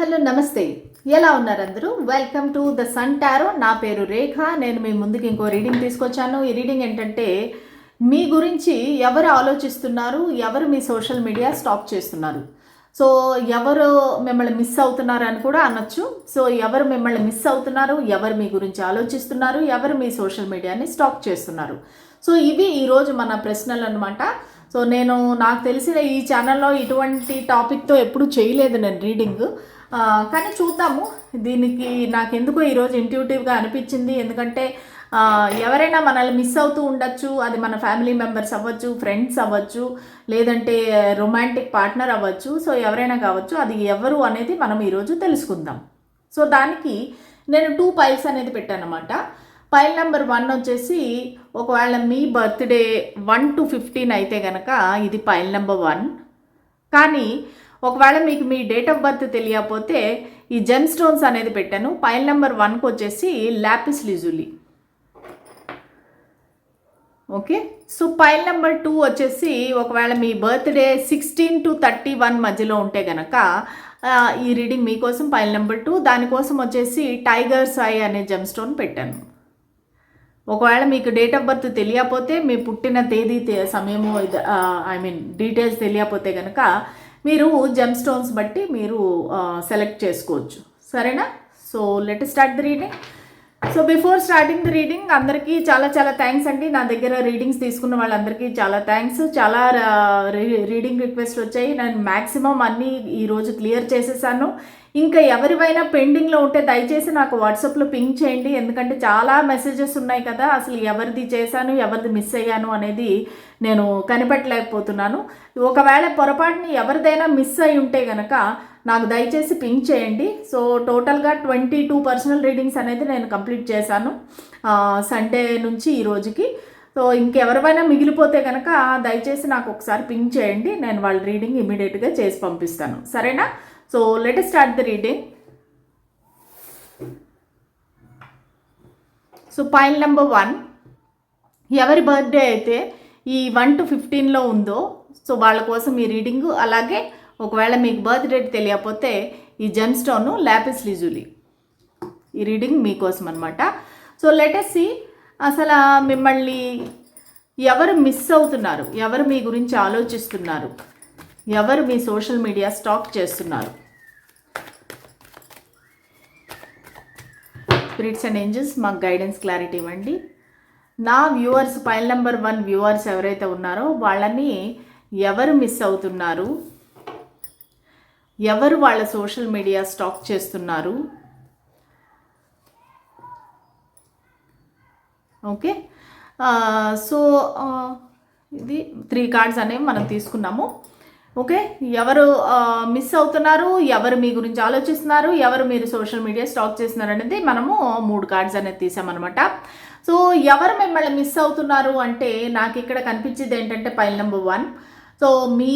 Hello నమస్తే. ఎలా ఉన్నారు అందరూ welcome to the sun tarot నా పేరు రేఖ. నేను మీ ముందుకి ఇంకో రీడింగ్ తీసుకొచ్చాను. ఈ రీడింగ్ ఏంటంటే మీ గురించి ఎవరు ఆలోచిస్తున్నారు? ఎవరు మీ సోషల్ మీడియా స్టాప్ చేస్తున్నారు? సో ఎవరు మిమ్మల్ని మిస్ అవుతున్నారు అని కూడా అనొచ్చు. సో ఎవరు మిమ్మల్ని మిస్ అవుతున్నారు? ఎవరు మీ గురించి ఆలోచిస్తున్నారు? ఎవరు మీ సోషల్ మీడియాని స్టాప్ చేస్తున్నారు? సో ఇవి ఈరోజు మన ప్రశ్నలు అనమాట సో నేను నాకు తెలిసిన ఈ ఛానల్లో ఇటువంటి టాపిక్తో ఎప్పుడు చేయలేదు నేను రీడింగ్ కానీ చూద్దాము. దీనికి నాకు ఎందుకో ఈరోజు ఇంట్యూటివ్గా అనిపించింది. ఎందుకంటే ఎవరైనా మనల్ని మిస్ అవుతూ ఉండొచ్చు. అది మన ఫ్యామిలీ మెంబర్స్ అవ్వచ్చు ఫ్రెండ్స్ అవ్వచ్చు లేదంటే రొమాంటిక్ పార్ట్నర్ అవ్వచ్చు. సో ఎవరైనా కావచ్చు అది ఎవరు అనేది మనం ఈరోజు తెలుసుకుందాం. సో దానికి నేను టూ పైల్స్ అనేది పెట్టాను అనమాట పైల్ నెంబర్ వన్ వచ్చేసి ఒకవేళ మీ బర్త్డే వన్ టు ఫిఫ్టీన్ అయితే కనుక ఇది పైల్ నెంబర్ వన్. కానీ ఒకవేళ మీకు మీ డేట్ ఆఫ్ బర్త్ తెలియకపోతే ఈ జెమ్ స్టోన్స్ అనేది పెట్టాను. పైల్ నెంబర్ వన్కి వచ్చేసి lapis lazuli okay so pile number two వచ్చేసి ఒకవేళ మీ birthday sixteen to thirty one మధ్యలో ఉంటే గనక ఈ రీడింగ్ మీకోసం పైల్ నెంబర్ టూ దానికోసం వచ్చేసి టైగర్ సాయి అనే జెమ్ స్టోన్ పెట్టాను. ఒకవేళ మీకు డేట్ ఆఫ్ బర్త్ తెలియకపోతే మీ పుట్టిన తేదీ సమయము ఐ మీన్ డీటెయిల్స్ తెలియకపోతే కనుక మీరు జెమ్ స్టోన్స్ బట్టి మీరు సెలెక్ట్ చేసుకోవచ్చు. సరేనా? So let start the reading so before starting the reading అందరికీ చాలా చాలా థ్యాంక్స్ అండి. నా దగ్గర రీడింగ్స్ తీసుకున్న వాళ్ళందరికీ చాలా థ్యాంక్స్ చాలా రీడింగ్ రిక్వెస్ట్ వచ్చాయి. నేను మ్యాక్సిమం అన్నీ ఈరోజు క్లియర్ చేసేసాను. ఇంకా ఎవరివైనా పెండింగ్లో ఉంటే దయచేసి నాకు వాట్సాప్లో పింక్ చేయండి. ఎందుకంటే చాలా మెసేజెస్ ఉన్నాయి కదా అసలు ఎవరిది చేశాను ఎవరిది మిస్ అయ్యాను అనేది నేను కనిపెట్టలేకపోతున్నాను. ఒకవేళ పొరపాటుని ఎవరిదైనా మిస్ అయి ఉంటే గనక నాకు దయచేసి పింక్ చేయండి. సో టోటల్గా ట్వంటీ టూ పర్సనల్ రీడింగ్స్ అనేది నేను కంప్లీట్ చేశాను సండే నుంచి ఈ రోజుకి. సో ఇంకెవరివైనా మిగిలిపోతే కనుక దయచేసి నాకు ఒకసారి పింక్ చేయండి. నేను వాళ్ళ రీడింగ్ ఇమీడియట్గా చేసి పంపిస్తాను. సరేనా? So let start the reading so point number one ఎవరి బర్త్డే అయితే ఈ వన్ టు ఫిఫ్టీన్లో ఉందో సో వాళ్ళ కోసం ఈ రీడింగ్ అలాగే ఒకవేళ మీకు బర్త్ డేట్ తెలియకపోతే ఈ జెమ్ స్టోన్ లాపిస్ లిజులి ఈ రీడింగ్ మీకోసం అనమాట సో లెటెస్సి అసలు మిమ్మల్ని ఎవరు మిస్ అవుతున్నారు? ఎవరు మీ గురించి ఆలోచిస్తున్నారు? ఎవరు మీ సోషల్ మీడియా స్టాక్ చేస్తున్నారు? స్పిరిట్స్ అండ్ ఏంజల్స్ మాకు గైడెన్స్ క్లారిటీ ఇవ్వండి. నా viewers file number one viewers ఎవరైతే ఉన్నారో వాళ్ళని ఎవరు మిస్ అవుతున్నారు? ఎవరు వాళ్ళ సోషల్ మీడియా స్టాక్ చేస్తున్నారు? ఓకే. సో ఇది త్రీ కార్డ్స్ అనేవి మనం తీసుకున్నాము. ఓకే? ఎవరు మిస్ అవుతున్నారు? ఎవరు మీ గురించి ఆలోచిస్తున్నారు? ఎవరు మీరు సోషల్ మీడియా స్టాక్ చేస్తున్నారు అనేది మనము మూడు కార్డ్స్ అనేది తీసామన్నమాట. సో ఎవరు మిమ్మల్ని మిస్ అవుతున్నారు అంటే నాకు ఇక్కడ కనిపించేది ఏంటంటే పైల్ నెంబర్ వన్ సో మీ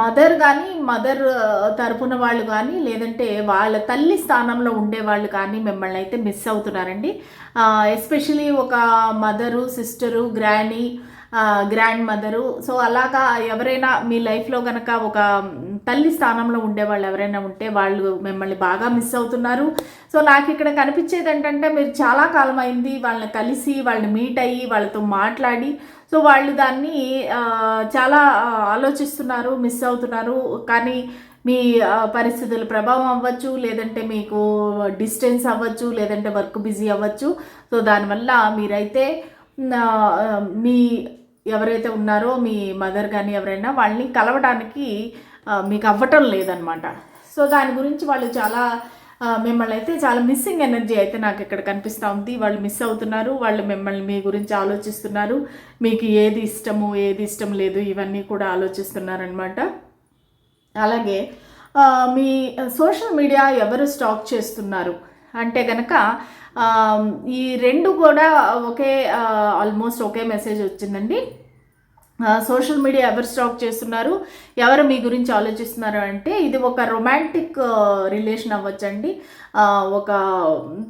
మదర్ కానీ మదర్ తరపున వాళ్ళు కానీ లేదంటే వాళ్ళ తల్లి స్థానంలో ఉండే వాళ్ళు కానీ మిమ్మల్ని అయితే మిస్ అవుతున్నారండి. ఎస్పెషలీ ఒక mother sister granny grandmother so అలాగా ఎవరైనా మీ లైఫ్లో కనుక ఒక తల్లి స్థానంలో ఉండే వాళ్ళు ఎవరైనా ఉంటే వాళ్ళు మిమ్మల్ని బాగా మిస్ అవుతున్నారు. సో నాకు ఇక్కడ కనిపించేది ఏంటంటే మీరు చాలా కాలం అయింది వాళ్ళని కలిసి వాళ్ళని మీట్ అయ్యి వాళ్ళతో మాట్లాడి సో వాళ్ళు దాన్ని చాలా ఆలోచిస్తున్నారు మిస్ అవుతున్నారు. కానీ మీ పరిస్థితుల ప్రభావం అవ్వచ్చు లేదంటే మీకు డిస్టెన్స్ అవ్వచ్చు లేదంటే వర్క్ బిజీ అవ్వచ్చు. సో దానివల్ల మీరైతే మీ ఎవరైతే ఉన్నారో మీ మదర్ కానీ ఎవరైనా వాళ్ళని కలవడానికి మీకు అవ్వటం లేదనమాట సో దాని గురించి వాళ్ళు చాలా మిమ్మల్ని అయితే చాలా మిస్సింగ్ ఎనర్జీ అయితే నాకు ఇక్కడ కనిపిస్తూ ఉంది. వాళ్ళు మిస్ అవుతున్నారు వాళ్ళు మిమ్మల్ని మీ గురించి ఆలోచిస్తున్నారు. మీకు ఏది ఇష్టము ఏది ఇష్టం లేదు ఇవన్నీ కూడా ఆలోచిస్తున్నారనమాట అలాగే మీ సోషల్ మీడియా ఎవరు స్టాక్ చేస్తున్నారు? అంటే కనుక ఈ రెండు కూడా ఒకే ఆల్మోస్ట్ ఒకే మెసేజ్ వచ్చిందండి. సోషల్ మీడియా ఎవరు స్టాక్ చేస్తున్నారు? ఎవరు మీ గురించి ఆలోచిస్తున్నారు అంటే ఇది ఒక రొమాంటిక్ రిలేషన్ అవ్వచ్చండి. ఒక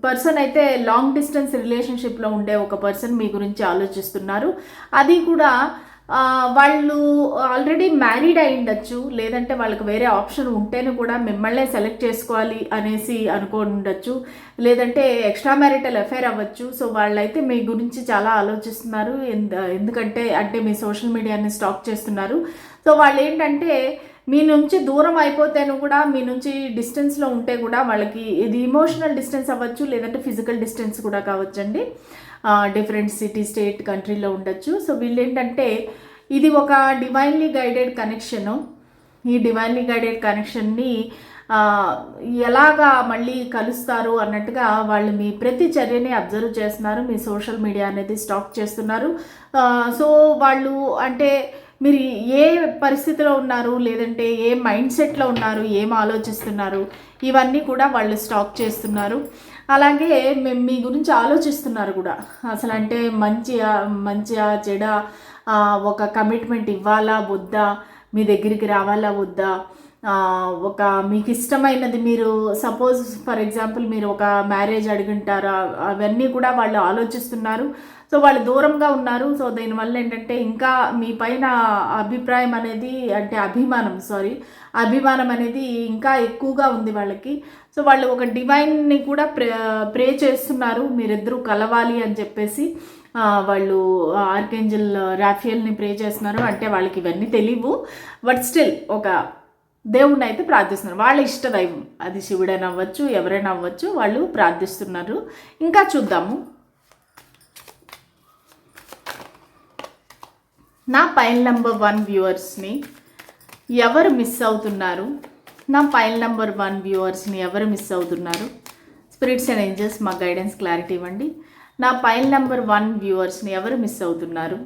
పర్సన్ అయితే లాంగ్ డిస్టెన్స్ రిలేషన్షిప్లో ఉండే ఒక పర్సన్ మీ గురించి ఆలోచిస్తున్నారు. అది కూడా వాళ్ళు ఆల్రెడీ మ్యారీడ్ అయి ఉండొచ్చు లేదంటే వాళ్ళకి వేరే ఆప్షన్ ఉంటేనే కూడా మిమ్మల్నే సెలెక్ట్ చేసుకోవాలి అనేసి అనుకోని ఉండొచ్చు. లేదంటే ఎక్స్ట్రా మ్యారిటల్ అఫైర్ అవ్వచ్చు. సో వాళ్ళైతే మీ గురించి చాలా ఆలోచిస్తున్నారు. ఎందు- ఎందుకంటే అంటే మీ సోషల్ మీడియాని స్టాక్ చేస్తున్నారు. సో వాళ్ళు ఏంటంటే మీ నుంచి దూరం అయిపోతేను కూడా మీ నుంచి డిస్టెన్స్లో ఉంటే కూడా వాళ్ళకి ఇది ఇమోషనల్ డిస్టెన్స్ అవ్వచ్చు లేదంటే ఫిజికల్ డిస్టెన్స్ కూడా కావచ్చండి. డిఫరెంట్ సిటీ స్టేట్ కంట్రీలో ఉండొచ్చు. సో వీళ్ళు ఏంటంటే ఇది ఒక డివైన్లీ గైడెడ్ కనెక్షను ఈ డివైన్లీ గైడెడ్ కనెక్షన్ని ఎలాగా మళ్ళీ కలుస్తారు అన్నట్టుగా వాళ్ళు మీ ప్రతి చర్యని అబ్జర్వ్ చేస్తున్నారు. మీ సోషల్ మీడియా అనేది స్టాక్ చేస్తున్నారు. సో వాళ్ళు అంటే మీరు ఏ పరిస్థితిలో ఉన్నారు? లేదంటే ఏ మైండ్ సెట్లో ఉన్నారు? ఏం ఆలోచిస్తున్నారు? ఇవన్నీ కూడా వాళ్ళు స్టాక్ చేస్తున్నారు. అలాగే మేము మీ గురించి ఆలోచిస్తున్నారు కూడా. అసలు అంటే మంచిగా మంచిగా చెడ ఒక కమిట్మెంట్ ఇవ్వాలా వద్దా? మీ దగ్గరికి రావాలా వద్దా? ఒక మీకు ఇష్టమైనది మీరు సపోజ్ ఫర్ ఎగ్జాంపుల్ మీరు ఒక మ్యారేజ్ అడుగుంటారా? అవన్నీ కూడా వాళ్ళు ఆలోచిస్తున్నారు. సో వాళ్ళు దూరంగా ఉన్నారు. సో దీనివల్ల ఏంటంటే ఇంకా మీ పైన అభిప్రాయం అనేది అంటే అభిమానం సారీ అభిమానం అనేది ఇంకా ఎక్కువగా ఉంది వాళ్ళకి. సో వాళ్ళు ఒక డివైన్ని కూడా ప్రే ప్రే చేస్తున్నారు. మీరిద్దరూ కలవాలి అని చెప్పేసి వాళ్ళు ఆర్కేంజల్ రాఫియల్ని ప్రే చేస్తున్నారు. అంటే వాళ్ళకి ఇవన్నీ తెలియవు. బట్ స్టిల్ ఒక దేవుణ్ణి అయితే ప్రార్థిస్తున్నారు. వాళ్ళ ఇష్ట దైవం. అది శివుడైనా అవ్వచ్చు ఎవరైనా అవ్వచ్చు వాళ్ళు ప్రార్థిస్తున్నారు. ఇంకా చూద్దాము. నా పైన నెంబర్ వన్ వ్యూవర్స్ని ఎవరు మిస్ అవుతున్నారు? నా ఫైల్ నెంబర్ వన్ వ్యూవర్స్ని ఎవరు మిస్ అవుతున్నారు? స్పిరిట్స్ అండ్ ఏంజల్స్ మా గైడెన్స్ క్లారిటీ ఇవ్వండి. నా ఫైల్ నెంబర్ వన్ వ్యూవర్స్ని ఎవరు మిస్ అవుతున్నారు?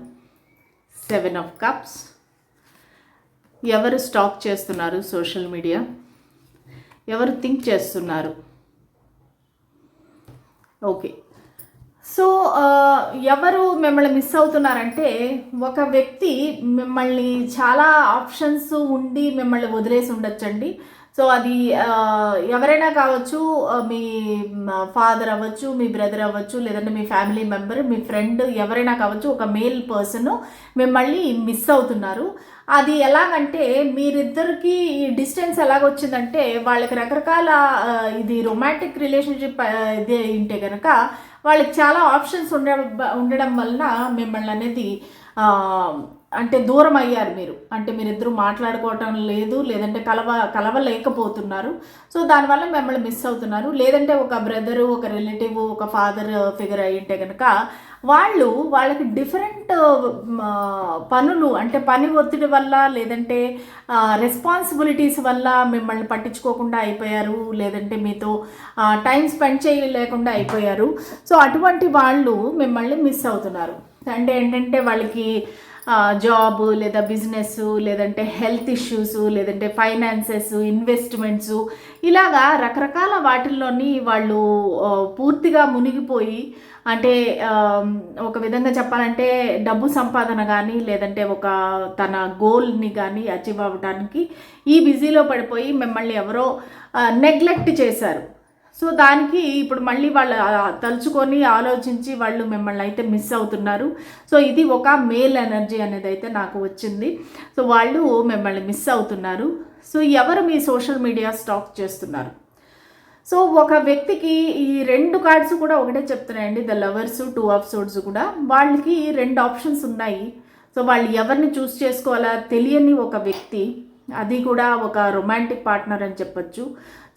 Seven of cups. ఎవరు స్టాక్ చేస్తున్నారు సోషల్ మీడియా? ఎవరు థింక్ చేస్తున్నారు? ఓకే. సో ఎవరు మిమ్మల్ని మిస్ అవుతున్నారంటే ఒక వ్యక్తి మిమ్మల్ని చాలా ఆప్షన్స్ ఉండి మిమ్మల్ని వదిలేసి ఉండొచ్చండి. సో అది ఎవరైనా కావచ్చు మీ ఫాదర్ అవ్వచ్చు మీ బ్రదర్ అవ్వచ్చు లేదంటే మీ ఫ్యామిలీ మెంబర్ మీ ఫ్రెండ్ ఎవరైనా కావచ్చు ఒక మేల్ పర్సన్ మిమ్మల్ని మిస్ అవుతున్నారు. అది ఎలాగంటే మీరిద్దరికి ఈ డిస్టెన్స్ ఎలాగొచ్చిందంటే వాళ్ళకి రకరకాల ఇది రొమాంటిక్ రిలేషన్షిప్ ఇదే ఉంటే కనుక వాళ్ళకి చాలా ఆప్షన్స్ ఉండ ఉండడం వలన మిమ్మల్ని అనేది అంటే దూరం అయ్యారు మీరు. అంటే మీరిద్దరూ మాట్లాడుకోవటం లేదు లేదంటే కలవ కలవలేకపోతున్నారు. సో దానివల్ల మిమ్మల్ని మిస్ అవుతున్నారు. లేదంటే ఒక బ్రదరు ఒక రిలేటివ్ ఒక ఫాదర్ ఫిగర్ అయ్యింటే కనుక వాళ్ళు వాళ్ళకి డిఫరెంట్ uh, పనులు అంటే పని ఒత్తిడి వల్ల లేదంటే రెస్పాన్సిబిలిటీస్ వల్ల మిమ్మల్ని పట్టించుకోకుండా అయిపోయారు లేదంటే మీతో టైం స్పెండ్ చేయలేకుండా అయిపోయారు. సో అటువంటి వాళ్ళు మిమ్మల్ని మిస్ అవుతున్నారు. అంటే ఏంటంటే వాళ్ళకి జాబ్ లేదా బిజినెస్ లేదంటే హెల్త్ ఇష్యూస్ లేదంటే ఫైనాన్సెస్ ఇన్వెస్ట్మెంట్స్ ఇలాగా రకరకాల వాటిల్లోని వాళ్ళు పూర్తిగా మునిగిపోయి అంటే ఒక విధంగా చెప్పాలంటే డబ్బు సంపాదన కానీ లేదంటే ఒక తన గోల్ని కానీ అచీవ్ అవ్వడానికి ఈ బిజీలో పడిపోయి మిమ్మల్ని ఎవరో నెగ్లెక్ట్ చేశారు. సో దానికి ఇప్పుడు మళ్ళీ వాళ్ళు తలుచుకొని ఆలోచించి వాళ్ళు మిమ్మల్ని అయితే మిస్ అవుతున్నారు. సో ఇది ఒక మేల్ ఎనర్జీ అనేది అయితే నాకు వచ్చింది. సో వాళ్ళు మిమ్మల్ని మిస్ అవుతున్నారు. సో ఎవరు మీ సోషల్ మీడియా స్టాక్ చేస్తున్నారు? సో ఒక వ్యక్తికి ఈ రెండు కార్డ్స్ కూడా ఒకటే చెప్తున్నాయండి. The lovers two of swords కూడా. వాళ్ళకి రెండు ఆప్షన్స్ ఉన్నాయి. సో వాళ్ళు ఎవరిని చూస్ చేసుకోవాలా తెలియని ఒక వ్యక్తి అది కూడా ఒక రొమాంటిక్ పార్ట్నర్ అని చెప్పొచ్చు.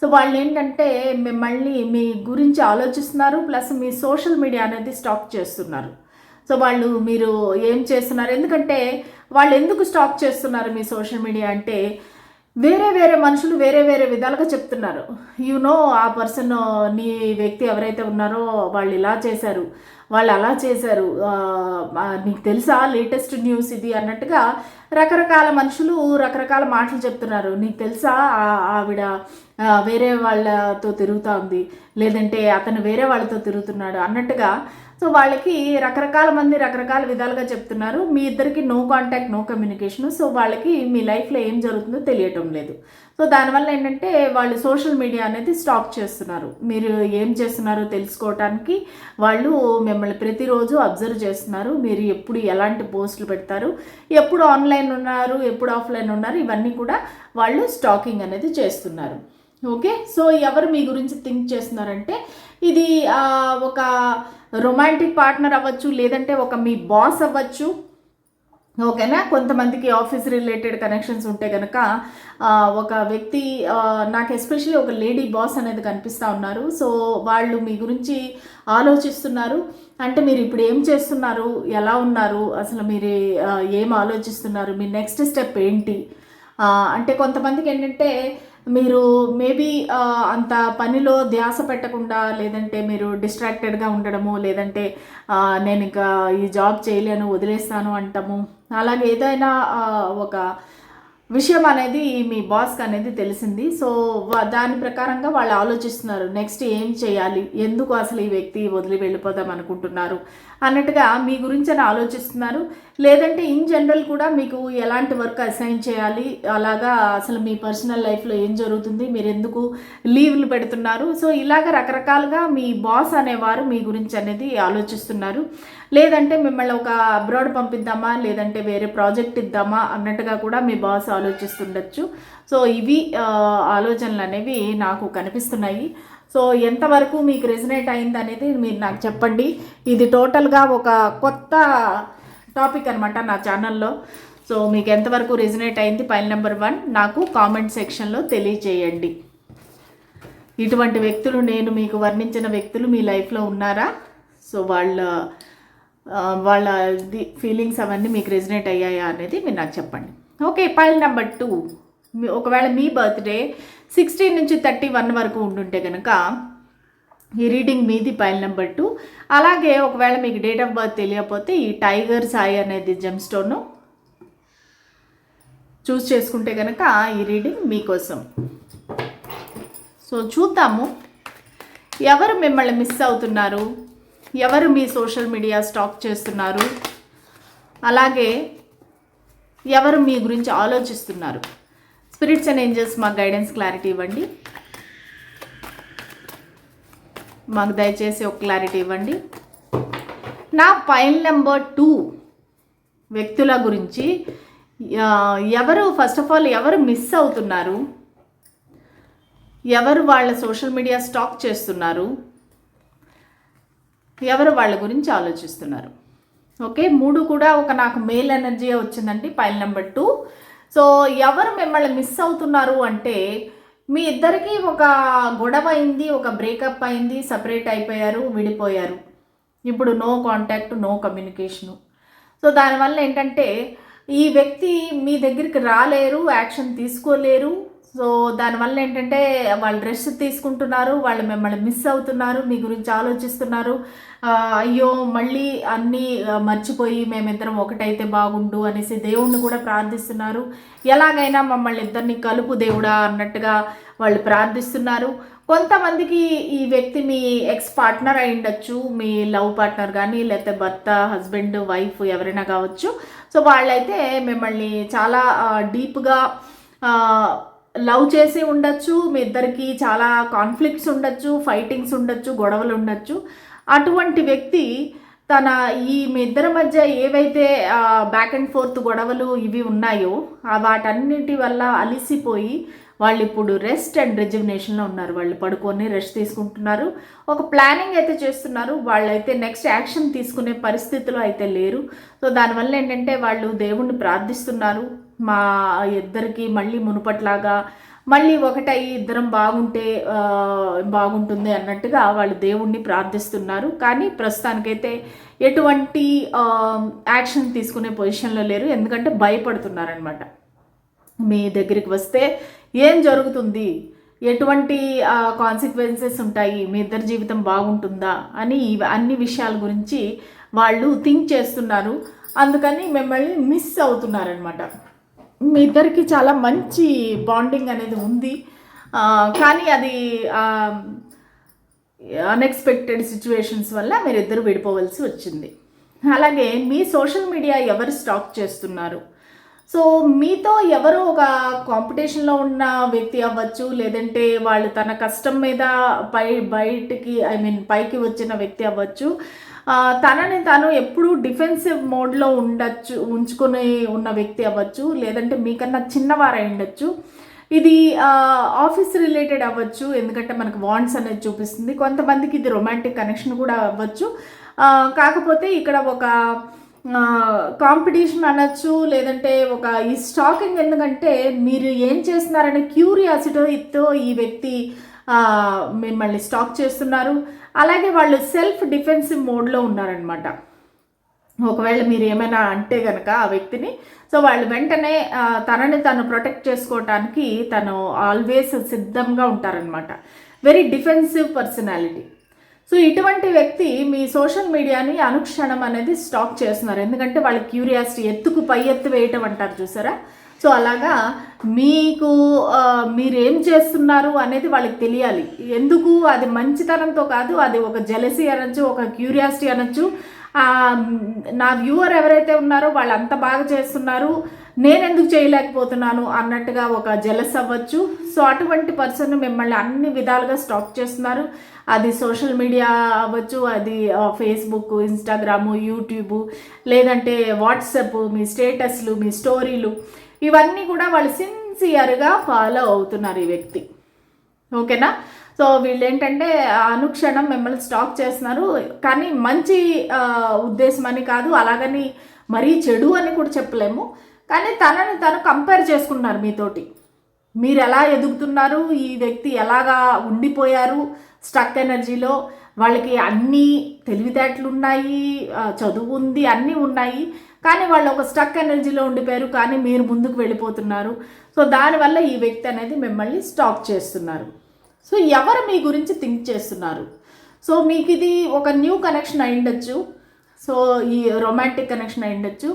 సో వాళ్ళు ఏంటంటే మిమ్మల్ని మీ గురించి ఆలోచిస్తున్నారు ప్లస్ మీ సోషల్ మీడియా అనేది స్టాక్ చేస్తున్నారు. సో వాళ్ళు మీరు ఏం చేస్తున్నారు? ఎందుకంటే వాళ్ళు ఎందుకు స్టాక్ చేస్తున్నారు మీ సోషల్ మీడియా అంటే వేరే వేరే మనుషులు వేరే వేరే విధాలుగా చెప్తున్నారు. యు నో ఆ పర్సన్ నీ వ్యక్తి ఎవరైతే ఉన్నారో వాళ్ళు ఇలా చేశారు వాళ్ళు అలా చేశారు నీకు తెలుసా లేటెస్ట్ న్యూస్ ఇది అన్నట్టుగా రకరకాల మనుషులు రకరకాల మాటలు చెప్తున్నారు. నీకు తెలుసా ఆ- ఆవిడ వేరే వాళ్ళతో తిరుగుతూ ఉంది. లేదంటే అతను వేరే వాళ్ళతో తిరుగుతున్నాడు అన్నట్టుగా. సో వాళ్ళకి రకరకాల మంది రకరకాల విధాలుగా చెప్తున్నారు. మీ ఇద్దరికి no contact no communication so వాళ్ళకి మీ లైఫ్లో ఏం జరుగుతుందో తెలియటం లేదు. సో దానివల్ల ఏంటంటే వాళ్ళు సోషల్ మీడియా అనేది స్టాప్ చేస్తున్నారు. మీరు ఏం చేస్తున్నారో తెలుసుకోవటానికి వాళ్ళు మిమ్మల్ని ప్రతిరోజు అబ్జర్వ్ చేస్తున్నారు. మీరు ఎప్పుడు ఎలాంటి పోస్టులు పెడతారు? ఎప్పుడు ఆన్లైన్ ఉన్నారు? ఎప్పుడు ఆఫ్లైన్ ఉన్నారు? ఇవన్నీ కూడా వాళ్ళు స్టాకింగ్ అనేది చేస్తున్నారు. ఓకే? సో ఎవరు మీ గురించి థింక్ చేస్తున్నారంటే ఇది ఒక రొమాంటిక్ పార్ట్నర్ అవ్వచ్చు లేదంటే ఒక మీ బాస్ అవ్వచ్చు. ఓకేనా? కొంతమందికి ఆఫీస్ రిలేటెడ్ కనెక్షన్స్ ఉంటే కనుక ఒక వ్యక్తి నాకు ఎస్పెషల్లీ ఒక లేడీ బాస్ అనేది కనిపిస్తూ ఉన్నారు. సో వాళ్ళు మీ గురించి ఆలోచిస్తున్నారు. అంటే మీరు ఇప్పుడు ఏం చేస్తున్నారు? ఎలా ఉన్నారు? అసలు మీరు ఏం ఆలోచిస్తున్నారు? మీ నెక్స్ట్ స్టెప్ ఏంటి? అంటే కొంతమందికి ఏంటంటే మీరు మేబీ అంత పనిలో ధ్యాస పెట్టకుండా లేదంటే మీరు డిస్ట్రాక్టెడ్గా ఉండడము లేదంటే నేను ఇంకా ఈ జాబ్ చేయలేను వదిలేస్తాను అంటాము. అలాగే ఏదైనా ఒక విషయం అనేది మీ బాస్కి అనేది తెలిసింది. సో దాని ప్రకారంగా వాళ్ళు ఆలోచిస్తున్నారు. నెక్స్ట్ ఏం చేయాలి? ఎందుకు అసలు ఈ వ్యక్తి వదిలి వెళ్ళిపోదాం అనుకుంటున్నారు? అన్నట్టుగా మీ గురించి అని ఆలోచిస్తున్నారు. లేదంటే ఇన్ జనరల్ కూడా మీకు ఎలాంటి వర్క్ అసైన్ చేయాలి? అలాగా అసలు మీ పర్సనల్ లైఫ్లో ఏం జరుగుతుంది? మీరు ఎందుకు లీవ్లు పెడుతున్నారు? సో ఇలాగ రకరకాలుగా మీ బాస్ అనేవారు మీ గురించి అనేది ఆలోచిస్తున్నారు. లేదంటే మిమ్మల్ని ఒక అబ్రాడ్ పంపిద్దామా? లేదంటే వేరే ప్రాజెక్ట్ ఇద్దామా? అన్నట్టుగా కూడా మీ బాస్ ఆలోచిస్తుండొచ్చు. సో ఇవి ఆలోచనలు అనేవి నాకు కనిపిస్తున్నాయి. సో ఎంతవరకు మీకు రెజినేట్ అయింది అనేది మీరు నాకు చెప్పండి. ఇది టోటల్గా ఒక కొత్త టాపిక్ అనమాట నా ఛానల్లో. సో మీకు ఎంతవరకు రెజినేట్ అయింది ఫైల్ నెంబర్ వన్ నాకు కామెంట్ సెక్షన్లో తెలియజేయండి. ఇటువంటి వ్యక్తులు నేను మీకు వర్ణించిన వ్యక్తులు మీ లైఫ్లో ఉన్నారా? సో వాళ్ళ వాళ్ళ ది ఫీలింగ్స్ అవన్నీ మీకు రెజినేట్ అయ్యాయా అనేది మీరు నాకు చెప్పండి. Okay file number two. ఒకవేళ మీ బర్త్డే సిక్స్టీన్ నుంచి థర్టీ వన్ వరకు ఉండుంటే కనుక ఈ రీడింగ్ మీది పైల్ నెంబర్ టూ. అలాగే ఒకవేళ మీకు డేట్ ఆఫ్ బర్త్ తెలియకపోతే ఈ టైగర్ సాయి అనేది జెమ్ స్టోన్. చూస్ చేసుకుంటే కనుక ఈ రీడింగ్ మీకోసం. సో చూద్దాము. ఎవరు మిమ్మల్ని మిస్ అవుతున్నారు? ఎవరు మీ సోషల్ మీడియా స్టాక్ చేస్తున్నారు? అలాగే ఎవరు మీ గురించి ఆలోచిస్తున్నారు? స్పిరిట్స్ అండ్ ఏంజల్స్ మాకు గైడెన్స్ క్లారిటీ ఇవ్వండి. మాకు దయచేసి ఒక క్లారిటీ ఇవ్వండి. నా ఫైల్ నెంబర్ టూ వ్యక్తుల గురించి ఎవరు ఫస్ట్ ఆఫ్ ఆల్ ఎవరు మిస్ అవుతున్నారు? ఎవరు వాళ్ళ సోషల్ మీడియా స్టాక్ చేస్తున్నారు? ఎవరు వాళ్ళ గురించి ఆలోచిస్తున్నారు? ఓకే మూడు కూడా ఒక నాకు మెయిల్ ఎనర్జీ వచ్చిందండి పైల్ నెంబర్ టూ. సో ఎవరు మిమ్మల్ని మిస్ అవుతున్నారు అంటే మీ ఇద్దరికి ఒక గొడవ అయింది ఒక బ్రేకప్ అయింది సపరేట్ అయిపోయారు విడిపోయారు. ఇప్పుడు no contact no communication so దానివల్ల ఏంటంటే ఈ వ్యక్తి మీ దగ్గరికి రాలేరు యాక్షన్ తీసుకోలేరు. సో దానివల్ల ఏంటంటే వాళ్ళు రెస్ట్ తీసుకుంటున్నారు వాళ్ళు మిమ్మల్ని మిస్ అవుతున్నారు మీ గురించి ఆలోచిస్తున్నారు. అయ్యో మళ్ళీ అన్నీ మర్చిపోయి మేమిద్దరం ఒకటైతే బాగుండు అనేసి దేవుణ్ణి కూడా ప్రార్థిస్తున్నారు. ఎలాగైనా మమ్మల్ని ఇద్దరిని కలుపు దేవుడా అన్నట్టుగా వాళ్ళు ప్రార్థిస్తున్నారు. కొంతమందికి ఈ వ్యక్తి మీ ఎక్స్ పార్ట్నర్ అయి ఉండొచ్చు మీ లవ్ పార్ట్నర్ కానీ లేకపోతే భర్త హస్బెండ్ వైఫ్ ఎవరైనా కావచ్చు. సో వాళ్ళైతే మిమ్మల్ని చాలా డీప్గా లవ్ చేసి ఉండొచ్చు మీ ఇద్దరికి చాలా కాన్ఫ్లిక్ట్స్ ఉండొచ్చు ఫైటింగ్స్ ఉండొచ్చు గొడవలు ఉండొచ్చు. అటువంటి వ్యక్తి తన ఈ మీ ఇద్దరి మధ్య ఏవైతే బ్యాక్ అండ్ ఫోర్త్ గొడవలు ఇవి ఉన్నాయో వాటన్నిటి వల్ల అలిసిపోయి వాళ్ళు ఇప్పుడు రెస్ట్ అండ్ రిజర్వేషన్లో ఉన్నారు. వాళ్ళు పడుకొని రెస్ట్ తీసుకుంటున్నారు. ఒక ప్లానింగ్ అయితే చేస్తున్నారు. వాళ్ళైతే నెక్స్ట్ యాక్షన్ తీసుకునే పరిస్థితిలో అయితే లేరు. సో దానివల్ల ఏంటంటే వాళ్ళు దేవుణ్ణి ప్రార్థిస్తున్నారు. మా ఇద్దరికి మళ్ళీ మునుపట్లాగా మళ్ళీ ఒకటై ఇద్దరం బాగుంటే బాగుంటుంది అన్నట్టుగా వాళ్ళు దేవుణ్ణి ప్రార్థిస్తున్నారు. కానీ ప్రస్తుతానికైతే ఎటువంటి యాక్షన్ తీసుకునే పొజిషన్లో లేరు. ఎందుకంటే భయపడుతున్నారనమాట మీ దగ్గరికి వస్తే ఏం జరుగుతుంది? ఎటువంటి కాన్సిక్వెన్సెస్ ఉంటాయి? మీ ఇద్దరి జీవితం బాగుంటుందా? అని అన్ని విషయాల గురించి వాళ్ళు థింక్ చేస్తున్నారు. అందుకని మిమ్మల్ని మిస్ అవుతున్నారనమాట మీ ఇద్దరికి చాలా మంచి బాండింగ్ అనేది ఉంది. కానీ అది అన్ఎక్స్పెక్టెడ్ సిచ్యువేషన్స్ వల్ల మీరిద్దరు విడిపోవలసి వచ్చింది. అలాగే మీ సోషల్ మీడియా ఎవరు స్టాక్ చేస్తున్నారు? సో మీతో ఎవరు ఒక కాంపిటీషన్లో ఉన్న వ్యక్తి అవ్వచ్చు లేదంటే వాళ్ళు తన కష్టం మీద పై బయటికి ఐ మీన్ పైకి వచ్చిన వ్యక్తి అవ్వచ్చు తనని తను ఎప్పుడూ డిఫెన్సివ్ మోడ్లో ఉండొచ్చు ఉంచుకొని ఉన్న వ్యక్తి అవ్వచ్చు లేదంటే మీకన్నా చిన్నవారై ఉండొచ్చు. ఇది ఆఫీస్ రిలేటెడ్ అవ్వచ్చు ఎందుకంటే మనకు వాండ్స్ అనేది చూపిస్తుంది. కొంతమందికి ఇది రొమాంటిక్ కనెక్షన్ కూడా అవ్వచ్చు. కాకపోతే ఇక్కడ ఒక కాంపిటీషన్ అనొచ్చు లేదంటే ఒక ఈ స్టాకింగ్ ఎందుకంటే మీరు ఏం చేస్తున్నారనే క్యూరియాసిటీతో ఈ వ్యక్తి మిమ్మల్ని స్టాక్ చేస్తున్నారు. అలాగే వాళ్ళు సెల్ఫ్ డిఫెన్సివ్ మోడ్లో ఉన్నారనమాట ఒకవేళ మీరు ఏమైనా అంటే కనుక ఆ వ్యక్తిని సో వాళ్ళు వెంటనే తనని తను ప్రొటెక్ట్ చేసుకోవటానికి తను ఆల్వేస్ సిద్ధంగా ఉంటారనమాట వెరీ డిఫెన్సివ్ పర్సనాలిటీ. సో ఇటువంటి వ్యక్తి మీ సోషల్ మీడియాని అనుక్షణం అనేది స్టాక్ చేస్తున్నారు. ఎందుకంటే వాళ్ళ క్యూరియాసిటీ ఎత్తుకు పై ఎత్తు వేయటం అంటారు చూసారా? సో అలాగా మీకు మీరేం చేస్తున్నారు అనేది వాళ్ళకి తెలియాలి. ఎందుకు? అది మంచితనంతో కాదు అది ఒక జెలసీ అనొచ్చు ఒక క్యూరియాసిటీ అనొచ్చు. నా వ్యూవర్ ఎవరైతే ఉన్నారో వాళ్ళు అంత బాగా చేస్తున్నారు నేను ఎందుకు చేయలేకపోతున్నాను అన్నట్టుగా ఒక జెలస్ అవ్వచ్చు. సో అటువంటి పర్సన్ మిమ్మల్ని అన్ని విధాలుగా స్టాక్ చేస్తున్నారు. అది సోషల్ మీడియా అవ్వచ్చు అది ఫేస్బుక్ ఇన్స్టాగ్రాము యూట్యూబ్ లేదంటే వాట్సాప్ మీ స్టేటస్లు మీ స్టోరీలు ఇవన్నీ కూడా వాళ్ళు సిన్సియర్గా ఫాలో అవుతున్నారు ఈ వ్యక్తి. ఓకేనా? సో వీళ్ళు ఏంటంటే అనుక్షణం మిమ్మల్ని స్టాక్ చేస్తున్నారు. కానీ మంచి ఉద్దేశం అని కాదు అలాగని మరీ చెడు అని కూడా చెప్పలేము. కానీ తనని తను కంపేర్ చేసుకున్నారు మీతోటి. మీరు ఎలా ఎదుగుతున్నారు? ఈ వ్యక్తి ఎలాగా ఉండిపోయారు? స్టక్ ఎనర్జీలో వాళ్ళకి అన్నీ తెలివితేటలు ఉన్నాయి చదువు ఉంది అన్నీ ఉన్నాయి. కానీ వాళ్ళు ఒక స్టక్ ఎనర్జీలో ఉండిపోయారు కానీ మీరు ముందుకు వెళ్ళిపోతున్నారు. సో దానివల్ల ఈ వ్యక్తి అనేది మిమ్మల్ని స్టాక్ చేస్తున్నారు. సో ఎవరు మీ గురించి థింక్ చేస్తున్నారు? సో మీకు ఇది ఒక న్యూ కనెక్షన్ అయి ఉండొచ్చు సో ఈ రొమాంటిక్ కనెక్షన్ అయి ఉండొచ్చు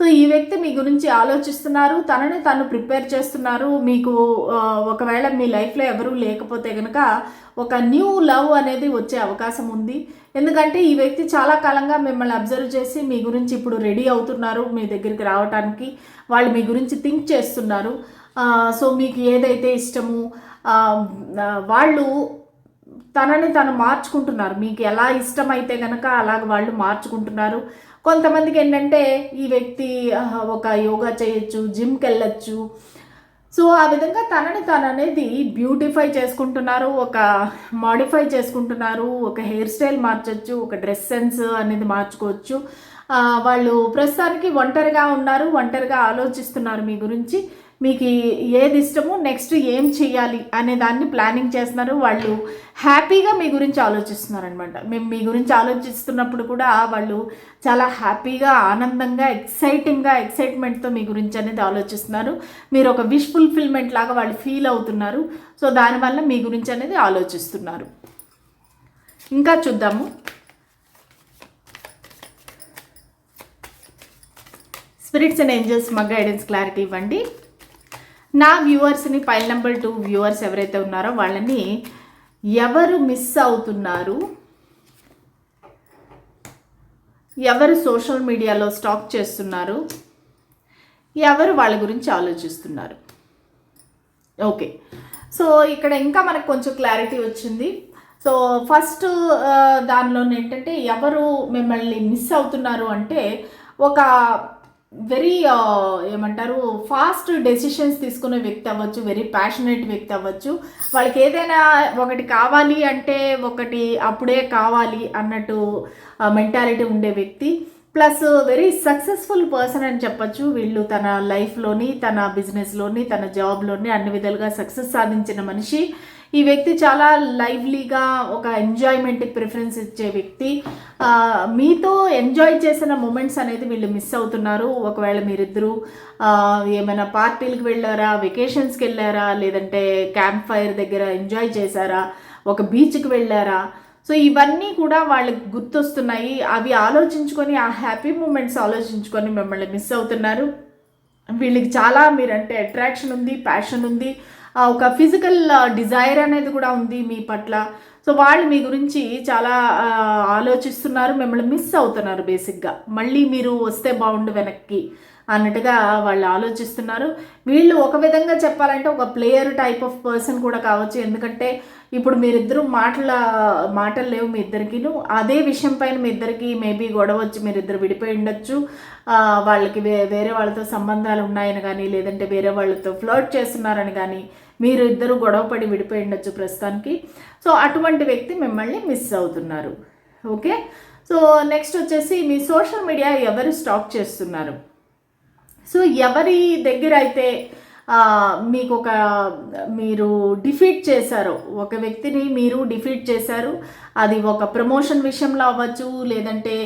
సో ఈ వ్యక్తి మీ గురించి ఆలోచిస్తున్నారు తనని తను ప్రిపేర్ చేస్తున్నారు. మీకు ఒకవేళ మీ లైఫ్లో ఎవరూ లేకపోతే కనుక ఒక న్యూ లవ్ అనేది వచ్చే అవకాశం ఉంది. ఎందుకంటే ఈ వ్యక్తి చాలా కాలంగా మిమ్మల్ని అబ్జర్వ్ చేసి మీ గురించి ఇప్పుడు రెడీ అవుతున్నారు మీ దగ్గరికి రావడానికి వాళ్ళు మీ గురించి థింక్ చేస్తున్నారు. సో మీకు ఏదైతే ఇష్టము వాళ్ళు తనని తను మార్చుకుంటున్నారు. మీకు ఎలా ఇష్టమైతే కనుక అలాగ వాళ్ళు మార్చుకుంటున్నారు. కొంతమందికి ఏంటంటే ఈ వ్యక్తి ఒక యోగా చేయొచ్చు జిమ్కి వెళ్ళొచ్చు సో ఆ విధంగా తనని తను అనేది బ్యూటిఫై చేసుకుంటున్నారు ఒక మాడిఫై చేసుకుంటున్నారు ఒక హెయిర్ స్టైల్ మార్చొచ్చు ఒక డ్రెస్ సెన్స్ అనేది మార్చుకోవచ్చు. వాళ్ళు ప్రస్తుతానికి ఒంటరిగా ఉన్నారు ఒంటరిగా ఆలోచిస్తున్నారు మీ గురించి. మీకు ఏది ఇష్టమో నెక్స్ట్ ఏం చేయాలి అనే దాన్ని ప్లానింగ్ చేస్తున్నారు. వాళ్ళు హ్యాపీగా మీ గురించి ఆలోచిస్తున్నారు అనమాట మేము మీ గురించి ఆలోచిస్తున్నప్పుడు కూడా వాళ్ళు చాలా హ్యాపీగా ఆనందంగా ఎక్సైటింగ్గా ఎక్సైట్మెంట్తో మీ గురించి అనేది ఆలోచిస్తున్నారు. మీరు ఒక విష్ ఫుల్ఫిల్మెంట్ లాగా వాళ్ళు ఫీల్ అవుతున్నారు. సో దానివల్ల మీ గురించి అనేది ఆలోచిస్తున్నారు. ఇంకా చూద్దాము. స్పిరిట్స్ అండ్ ఏంజల్స్ మా గైడెన్స్ క్లారిటీ ఇవ్వండి. నా వ్యూవర్స్ని పైల్ నెంబర్ టూ వ్యూవర్స్ ఎవరైతే ఉన్నారో వాళ్ళని ఎవరు మిస్ అవుతున్నారు? ఎవరు సోషల్ మీడియాలో స్టాక్ చేస్తున్నారు? ఎవరు వాళ్ళ గురించి ఆలోచిస్తున్నారు? ఓకే సో ఇక్కడ ఇంకా మనకు కొంచెం క్లారిటీ వచ్చింది. సో ఫస్ట్ దానిలో ఏంటంటే ఎవరు మిమ్మల్ని మిస్ అవుతున్నారు అంటే ఒక వెరీ uh, ఏమంటారు ఫాస్ట్ డెసిషన్స్ తీసుకునే వ్యక్తి అవ్వచ్చు వెరీ ప్యాషనేట్ వ్యక్తి అవ్వచ్చు. వాళ్ళకి ఏదైనా ఒకటి కావాలి అంటే ఒకటి అప్పుడే కావాలి అన్నట్టు మెంటాలిటీ ఉండే వ్యక్తి. ప్లస్ వెరీ సక్సెస్ఫుల్ పర్సన్ అని చెప్పచ్చు. వీళ్ళు తన లైఫ్లోని తన బిజినెస్లోని తన జాబ్లోని అన్ని విధాలుగా సక్సెస్ సాధించిన మనిషి. ఈ వ్యక్తి చాలా లైవ్లీగా ఒక ఎంజాయ్మెంట్కి ప్రిఫరెన్స్ ఇచ్చే వ్యక్తి. మీతో ఎంజాయ్ చేసిన మూమెంట్స్ అనేది వీళ్ళు మిస్ అవుతున్నారు. ఒకవేళ మీరిద్దరూ ఏమైనా పార్టీలకు వెళ్ళారా వెకేషన్స్కి వెళ్ళారా లేదంటే క్యాంప్ ఫైర్ దగ్గర ఎంజాయ్ చేశారా ఒక బీచ్కి వెళ్ళారా? సో ఇవన్నీ కూడా వాళ్ళకి గుర్తొస్తున్నాయి. అవి ఆలోచించుకొని ఆ హ్యాపీ మూమెంట్స్ ఆలోచించుకొని మిమ్మల్ని మిస్ అవుతున్నారు. వీళ్ళకి చాలా మీరంటే అట్రాక్షన్ ఉంది ప్యాషన్ ఉంది. ఒక ఫిజికల్ డిజైర్ అనేది కూడా ఉంది మీ పట్ల. సో వాళ్ళు మీ గురించి చాలా ఆలోచిస్తున్నారు మిమ్మల్ని మిస్ అవుతున్నారు బేసిక్గా మళ్ళీ మీరు వస్తే బాగుండు వెనక్కి అన్నట్టుగా వాళ్ళు ఆలోచిస్తున్నారు. వీళ్ళు ఒక విధంగా చెప్పాలంటే ఒక ప్లేయర్ టైప్ ఆఫ్ పర్సన్ కూడా కావచ్చు. ఎందుకంటే ఇప్పుడు మీరిద్దరూ మాటల మాటలు లేవు మీ ఇద్దరికిను. అదే విషయం పైన మీ ఇద్దరికి మేబీ గొడవ వచ్చి మీరిద్దరు విడిపోయి ఉండొచ్చు. వాళ్ళకి వే వేరే వాళ్ళతో సంబంధాలు ఉన్నాయని కానీ లేదంటే వేరే వాళ్ళతో ఫ్లర్ట్ చేస్తున్నారని కానీ మీరు ఇద్దరు గొడవపడి విడిపోయి ఉండొచ్చు ప్రస్తుతానికి. సో అటువంటి వ్యక్తి మిమ్మల్ని మిస్ అవుతున్నారు. ఓకే? సో నెక్స్ట్ వచ్చేసి మీ సోషల్ మీడియా ఎవరు స్టాక్ చేస్తున్నారు? సో ఎవరి దగ్గర అయితే మీకు ఒక మీరు డిఫీట్ చేశారో ఒక వ్యక్తిని మీరు డిఫీట్ చేశారు అది ఒక ప్రమోషన్ విషయంలో అవ్వచ్చు లేదంటే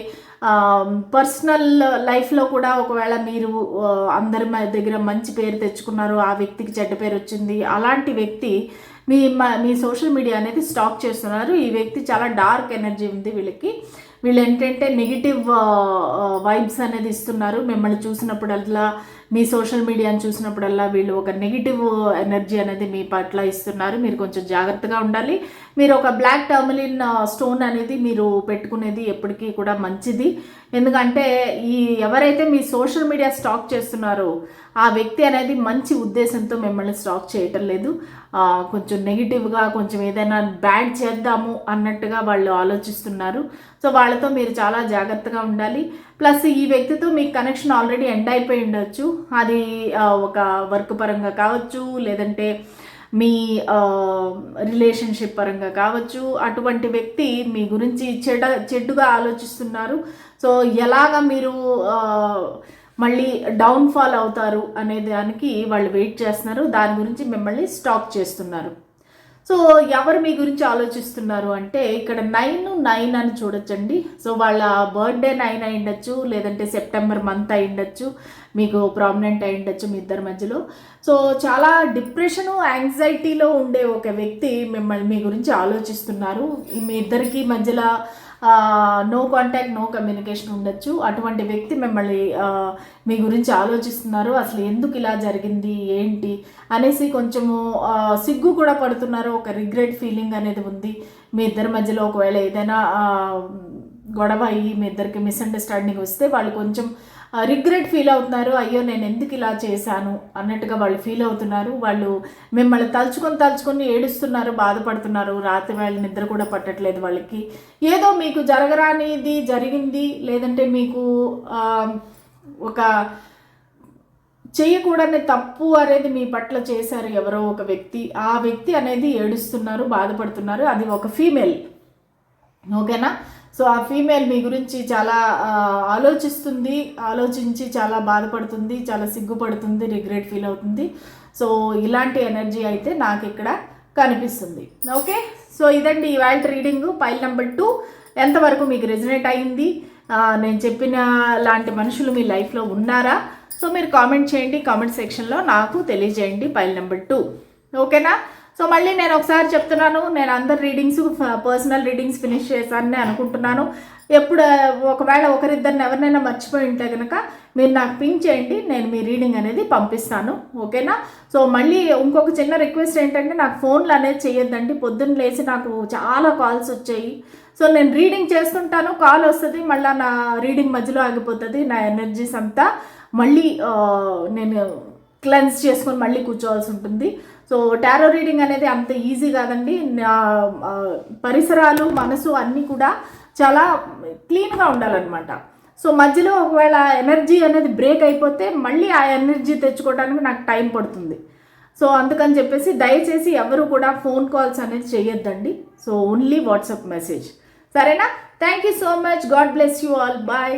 పర్సనల్ లైఫ్లో కూడా ఒకవేళ మీరు అందరి దగ్గర మంచి పేరు తెచ్చుకున్నారు ఆ వ్యక్తికి చెడ్డ పేరు వచ్చింది అలాంటి వ్యక్తి మీ మీ సోషల్ మీడియా అనేది స్టాక్ చేస్తున్నారు. ఈ వ్యక్తి చాలా డార్క్ ఎనర్జీ ఉంది వీళ్ళకి. వీళ్ళు ఏంటంటే నెగిటివ్ వైబ్స్ అనేది ఇస్తున్నారు. మిమ్మల్ని చూసినప్పుడల్లా మీ సోషల్ మీడియాని చూసినప్పుడల్లా వీళ్ళు ఒక నెగిటివ్ ఎనర్జీ అనేది మీ పట్ల ఇస్తున్నారు. మీరు కొంచెం జాగ్రత్తగా ఉండాలి. మీరు ఒక బ్లాక్ టర్మలిన్ స్టోన్ అనేది మీరు పెట్టుకునేది ఎప్పటికీ కూడా మంచిది. ఎందుకంటే ఈ ఎవరైతే మీ సోషల్ మీడియా స్టాక్ చేస్తున్నారో ఆ వ్యక్తి అనేది మంచి ఉద్దేశంతో మిమ్మల్ని స్టాక్ చేయటం లేదు. కొంచెం నెగిటివ్గా కొంచెం ఏదైనా బ్యాడ్ చేద్దాము అన్నట్టుగా వాళ్ళు ఆలోచిస్తున్నారు. సో వాళ్ళతో మీరు చాలా జాగ్రత్తగా ఉండాలి. ప్లస్ ఈ వ్యక్తితో మీకు కనెక్షన్ ఆల్రెడీ ఎండ్ అయిపోయి ఉండొచ్చు. అది ఒక వర్క్ పరంగా కావచ్చు లేదంటే మీ రిలేషన్షిప్ పరంగా కావచ్చు. అటువంటి వ్యక్తి మీ గురించి చెడ చెడ్డుగా ఆలోచిస్తున్నారు. సో ఎలాగ మీరు మళ్ళీ డౌన్ఫాల్ అవుతారు అనే దానికి వాళ్ళు వెయిట్ చేస్తున్నారు. దాని గురించి మిమ్మల్ని స్టాక్ చేస్తున్నారు. సో ఎవరు మీ గురించి ఆలోచిస్తున్నారు అంటే ఇక్కడ నైన్ నైన్ అని చూడొచ్చండి. సో వాళ్ళ బర్త్డే నైన్ అయి ఉండొచ్చు లేదంటే సెప్టెంబర్ మంత్ అయి ఉండొచ్చు మీకు ప్రామినెంట్ అయి ఉండొచ్చు మీ ఇద్దరి మధ్యలో. సో చాలా డిప్రెషను యాంగ్జైటీలో ఉండే ఒక వ్యక్తి మిమ్మల్ని మీ గురించి ఆలోచిస్తున్నారు. మీ ఇద్దరికి మధ్యలో నో కాంటాక్ట్ నో కమ్యూనికేషన్ ఉండొచ్చు. అటువంటి వ్యక్తి మిమ్మల్ని మీ గురించి ఆలోచిస్తున్నారు. అసలు ఎందుకు ఇలా జరిగింది? ఏంటి? అనేసి కొంచెము సిగ్గు కూడా పడుతున్నారు. ఒక రిగ్రెట్ ఫీలింగ్ అనేది ఉంది. మీ ఇద్దరి మధ్యలో ఒకవేళ ఏదైనా గొడవ అయ్యి మీ ఇద్దరికి మిస్అండర్స్టాండింగ్ వస్తే వాళ్ళు కొంచెం రిగ్రెట్ ఫీల్ అవుతున్నారు. అయ్యో నేను ఎందుకు ఇలా చేశాను అన్నట్టుగా వాళ్ళు ఫీల్ అవుతున్నారు. వాళ్ళు మిమ్మల్ని తలుచుకొని తలుచుకొని ఏడుస్తున్నారు బాధపడుతున్నారు. రాత్రి వేళ నిద్ర కూడా పట్టట్లేదు వాళ్ళకి. ఏదో మీకు జరగరానిది జరిగింది లేదంటే మీకు ఒక చేయకూడని తప్పు అనేది మీ పట్ల చేశారు ఎవరో ఒక వ్యక్తి. ఆ వ్యక్తి అనేది ఏడుస్తున్నారు బాధపడుతున్నారు. అది ఒక ఫీమేల్. ఓకేనా? సో ఆ ఫీమేల్ మీ గురించి చాలా ఆలోచిస్తుంది ఆలోచించి చాలా బాధపడుతుంది చాలా సిగ్గుపడుతుంది రిగ్రెట్ ఫీల్ అవుతుంది. సో ఇలాంటి ఎనర్జీ అయితే నాకు ఇక్కడ కనిపిస్తుంది. ఓకే? సో ఇదండి ఇవాళ రీడింగ్ పైల్ నెంబర్ టూ. ఎంతవరకు మీకు రెజినేట్ అయింది? నేను చెప్పిన లాంటి మనుషులు మీ లైఫ్లో ఉన్నారా? సో మీరు కామెంట్ చేయండి కామెంట్ సెక్షన్లో నాకు తెలియజేయండి పైల్ నెంబర్ టూ. ఓకేనా? సో మళ్ళీ నేను ఒకసారి చెప్తున్నాను నేను అందరు రీడింగ్స్ పర్సనల్ రీడింగ్స్ ఫినిష్ చేశానని అనుకుంటున్నాను. ఎప్పుడు ఒకవేళ ఒకరిద్దరిని ఎవరినైనా మర్చిపోయి ఉంటే కనుక మీరు నాకు పింక్ చేయండి నేను మీ రీడింగ్ అనేది పంపిస్తాను. ఓకేనా? సో మళ్ళీ ఇంకొక చిన్న రిక్వెస్ట్ ఏంటంటే నాకు ఫోన్లు అనేది చేయొద్దండి. పొద్దున్న లేచి నాకు చాలా కాల్స్ వచ్చాయి. సో నేను రీడింగ్ చేస్తుంటాను కాల్ వస్తుంది మళ్ళీ నా రీడింగ్ మధ్యలో ఆగిపోతుంది నా ఎనర్జీస్ అంతా మళ్ళీ నేను క్లెన్స్ చేసుకొని మళ్ళీ కూర్చోవాల్సి ఉంటుంది. సో టారో రీడింగ్ అనేది అంత ఈజీ కాదండి. నా పరిసరాలు మనసు అన్నీ కూడా చాలా క్లీన్గా ఉండాలన్నమాట. సో మధ్యలో ఒకవేళ ఎనర్జీ అనేది బ్రేక్ అయిపోతే మళ్ళీ ఆ ఎనర్జీ తెచ్చుకోవడానికి నాకు టైం పడుతుంది. సో అందుకని చెప్పేసి దయచేసి ఎవరు కూడా ఫోన్ కాల్స్ అనేది చేయొద్దండి. So only WhatsApp message. సరేనా? Thank you so much. God bless you all. Bye.